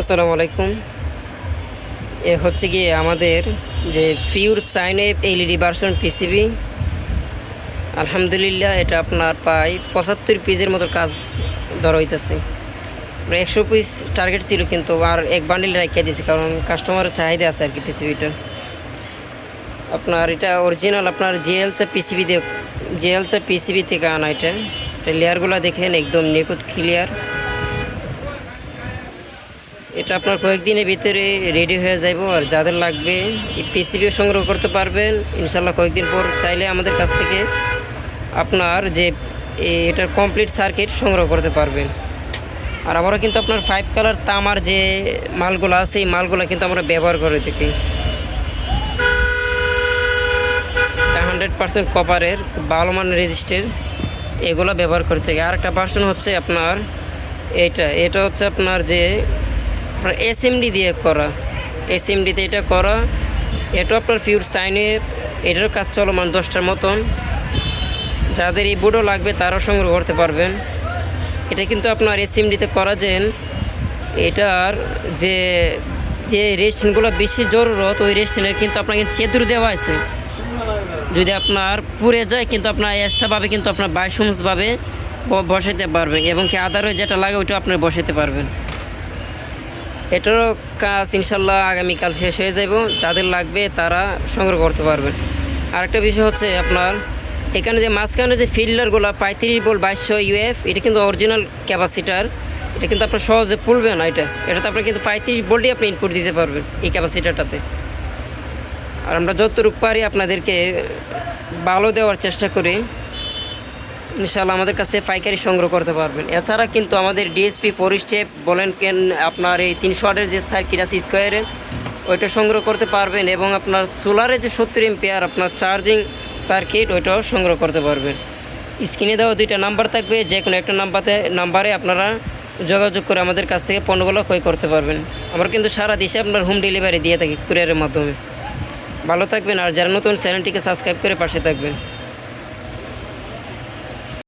আসসালামু আলাইকুম। এ হচ্ছে গিয়ে আমাদের যে pure sine F LED version PCB আলহামদুলিল্লাহ, এটা আপনার প্রায় পঁচাত্তর পিসের মতো কাজ ধরা হইতেছে। একশো পিস টার্গেট ছিল কিন্তু আর এক বান্ডিল রাখিয়ে দিয়েছি, কারণ কাস্টমারের চাহিদা আছে আর কি পিসিবিটা আপনার এটা অরিজিনাল আপনার জিএলসা পিসিবি দিয়ে জিএলসা পিসিবি থেকে আনা এটা। লেয়ারগুলো দেখেন একদম নিখুঁত ক্লিয়ার এটা আপনার কয়েকদিনের ভিতরে রেডি হয়ে যাব আর যাদের লাগবে পিসিবিও সংগ্রহ করতে পারবেন। ইনশাল্লাহ কয়েকদিন পর চাইলে আমাদের কাছ থেকে আপনার যে এটার কমপ্লিট সার্কিট সংগ্রহ করতে পারবেন। আর আমরা কিন্তু আপনার ফাইভ কালার তামার যে মালগুলো আছে, এই মালগুলো কিন্তু আমরা ব্যবহার করে থাকি। হান্ড্রেড পার্সেন্ট কপারের ভালো মানের রেজিস্টার, এগুলো ব্যবহার করে থাকি। আর একটা ভার্সন হচ্ছে আপনার, এটা এটা হচ্ছে আপনার যে আপনার এসএমডি দিয়ে করা। এসএমডিতে এটা করা। এটা আপনার ফিউর সাইনে এটারও কাজ চলমান দশটার মতন। যাদের এই বোর্ডও লাগবে তারাও সংগ্রহ করতে পারবেন। এটা কিন্তু আপনার এসএমডিতে করা যেন, এটার যে যে রেস্টেনগুলো বেশি জরুরত, ওই রেস্টেনের কিন্তু আপনাকে চেতুর দেওয়া আছে যদি আপনার পুড়ে যায় কিন্তু আপনার এক্সট্রাভাবে কিন্তু আপনার বাইশুমসভাবে বসাইতে পারবেন এবং কি আদারও যেটা লাগে ওইটা আপনি বসাইতে পারবেন। এটারও কাজ ইনশাল্লাহ আগামীকাল শেষ হয়ে যাব যাদের লাগবে তারা সংগ্রহ করতে পারবেন। আরেকটা বিষয় হচ্ছে আপনার, এখানে যে মাঝখানে যে ফিল্ডারগুলো পঁয়ত্রিশ বল, বাইশশো ইউএফ, এটা কিন্তু অরিজিনাল ক্যাপাসিটার এটা কিন্তু আপনার সহজে পুলবে না এটা। এটাতে আপনার কিন্তু পঁয়ত্রিশ বলটি আপনি ইনপুট দিতে পারবেন এই ক্যাপাসিটারটাতে আর আমরা যতটুকু পারি আপনাদেরকে ভালো দেওয়ার চেষ্টা করি। ইনশাল্লাহ আমাদের কাছ পাইকারি সংগ্রহ করতে পারবেন। এছাড়া কিন্তু আমাদের ডিএসপি ফোর স্টেপ বলেন কেন আপনার এই তিনশো আটের যে সার্কিট আছে স্কোয়ারে ওইটা সংগ্রহ করতে পারবেন এবং আপনার সোলারে যে সত্তর এমপিয়ার আপনার চার্জিং সার্কিট ওইটাও সংগ্রহ করতে পারবেন। স্ক্রিনে দেওয়া দুইটা নাম্বার থাকবে যে কোনো একটা নাম্বারে নাম্বারে আপনারা যোগাযোগ করে আমাদের কাছ থেকে পণ্যগুলো ক্রয় করতে পারবেন। আমরা কিন্তু সারা দেশে আপনার হোম ডেলিভারি দিয়ে থাকি কুরিয়ারের মাধ্যমে। ভালো থাকবেন আর যারা নতুন চ্যানেলটিকে সাবস্ক্রাইব করে পাশে থাকবেন।